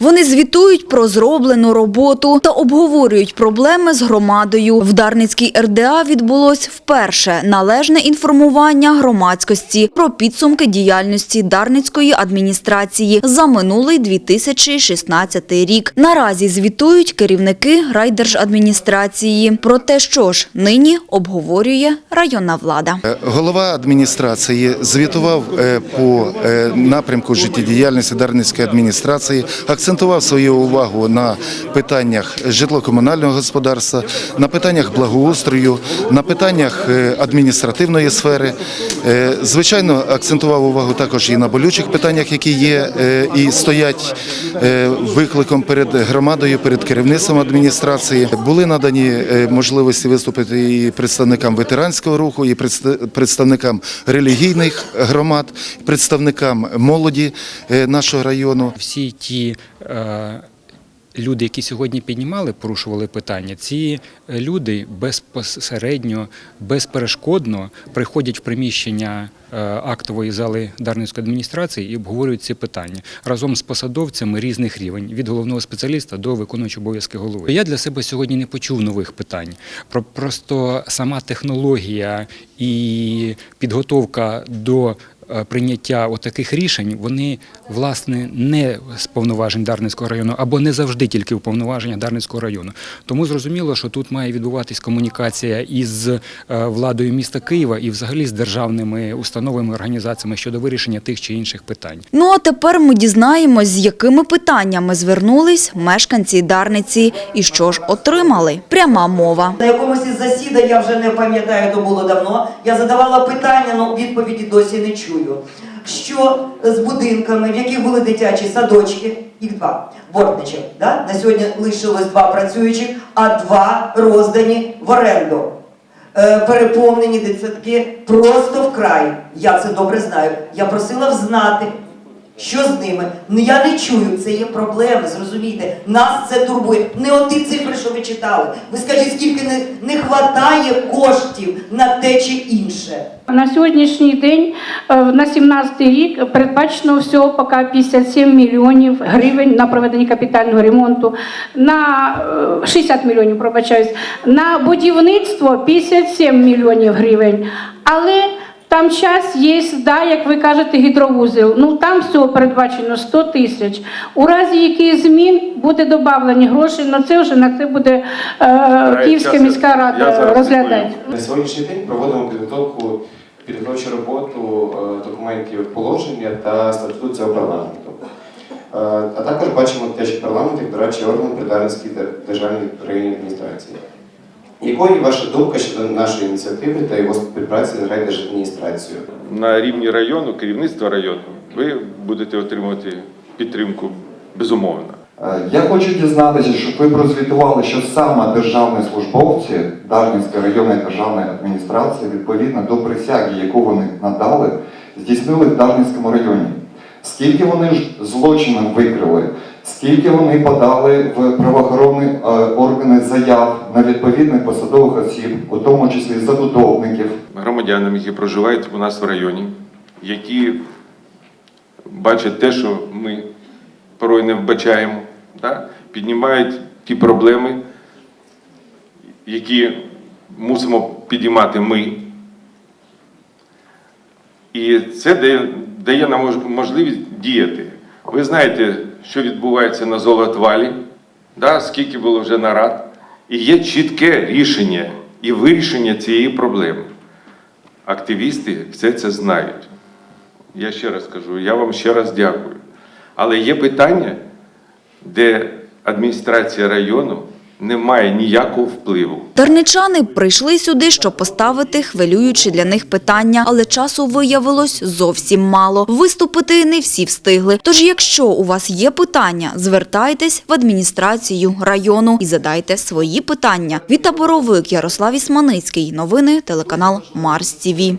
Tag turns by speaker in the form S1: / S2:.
S1: Вони звітують про зроблену роботу та обговорюють проблеми з громадою. В Дарницькій РДА відбулось вперше належне інформування громадськості про підсумки діяльності Дарницької адміністрації за минулий 2016 рік. Наразі звітують керівники райдержадміністрації. Про те, що ж нині обговорює районна влада.
S2: Е, Голова адміністрації звітував е, по е, напрямку життєдіяльності Дарницької адміністрації, акцентував свою увагу на питаннях житло-комунального господарства, на питаннях благоустрою, на питаннях е, адміністративної сфери. Е, Звичайно, акцентував увагу також і на болючих питаннях, які є е, і стоять викликом перед громадою, перед керівництвом адміністрації. Були надані можливості виступити і представникам ветеранського руху, і представ- представникам релігійних громад, представникам молоді нашого району.
S3: Всі ті люди, які сьогодні піднімали, порушували питання, ці е, люди безпосередньо, безперешкодно приходять в приміщення е, актової зали Дарницької адміністрації і обговорюють ці питання разом з посадовцями різних рівень від головного спеціаліста до виконуючого обов'язки голови. Я для себе сьогодні не почув нових питань. Про просто сама технологія і підготовка до е, прийняття отаких рішень, вони власне не з повноважень Дарницького району або не завжди тільки в повноваження Дарницького району. Тому зрозуміло, що тут має відбуватись комунікація із е, владою міста Києва і взагалі з державними установами, організаціями щодо вирішення тих чи інших питань.
S1: Ну а тепер ми дізнаємось, з якими питаннями звернулись мешканці Дарниці і що ж отримали. Пряма мова.
S4: На якомусь із засідань, я вже не пам'ятаю, то було давно, я задавала питання, але відповіді досі не чую. Що з будинками, в яких були дитячі садочки, їх два, бортничів, да? на сьогодні лишилось два працюючих, а два роздані в оренду. Е, переповнені дитсадки просто вкрай. Я це добре знаю. Я просила взнати, що з ними? Ну я не чую, це є проблеми, зрозумійте. Нас це турбує. Не оті цифри, що ви читали. Ви скажіть, скільки не, вистачає коштів на те чи інше.
S5: На сьогоднішній день, е, на 17 рік, передбачено всього поки 57 мільйонів гривень на проведення капітального ремонту, на е, 60 мільйонів, пробачаюсь, на будівництво 57 мільйонів гривень. Але там час є, да, як ви кажете, гідровузел. Ну там всього передбачено 100 тисяч. У разі яких змін буде додавлені гроші, на це вже на це буде е, Київська міська рада розглядати.
S6: На сьогоднішній день проводимо підготовку, підготовчу роботу е, документів положення та статуту цього парламенту. Е, А також бачимо те, що парламент як дорадчий орган придарницький державній районній адміністрації. Якою ваша думка щодо нашої ініціативи та його співпраці з райдержадміністрацією?
S7: на рівні району, керівництва району, ви будете отримувати підтримку безумовно.
S8: Е, Я хочу дізнатися, щоб ви прозвітували, що саме державні службовці Дарницької районної державної адміністрації, відповідно до присяги, яку вони надали, здійснили в Дарницькому районі. Скільки вони ж злочинів викрили, скільки вони подали в правоохоронні е, органи заяв на відповідних посадових осіб, у тому числі забудовників,
S7: Громадянам, які проживають у нас в районі, які бачать те, що ми порой не вбачаємо, да? піднімають ті проблеми, які мусимо підіймати ми. І це дає, дає нам можливість діяти. Ви знаєте, що відбувається на Золотвалі, да? скільки було вже нарад, і є чітке рішення і вирішення цієї проблеми. Активісти все це знають. Я ще раз кажу, я вам ще раз дякую. Але є питання, де адміністрація району не має ніякого впливу.
S1: Дарничани прийшли сюди, щоб поставити хвилюючі для них питання, але часу виявилось зовсім мало. Виступити не всі встигли. Тож, якщо у вас є питання, звертайтесь в адміністрацію району і задайте свої питання. Віта Боровик, Ярослав Ісманицький. Новини телеканал Марс ТІВІ.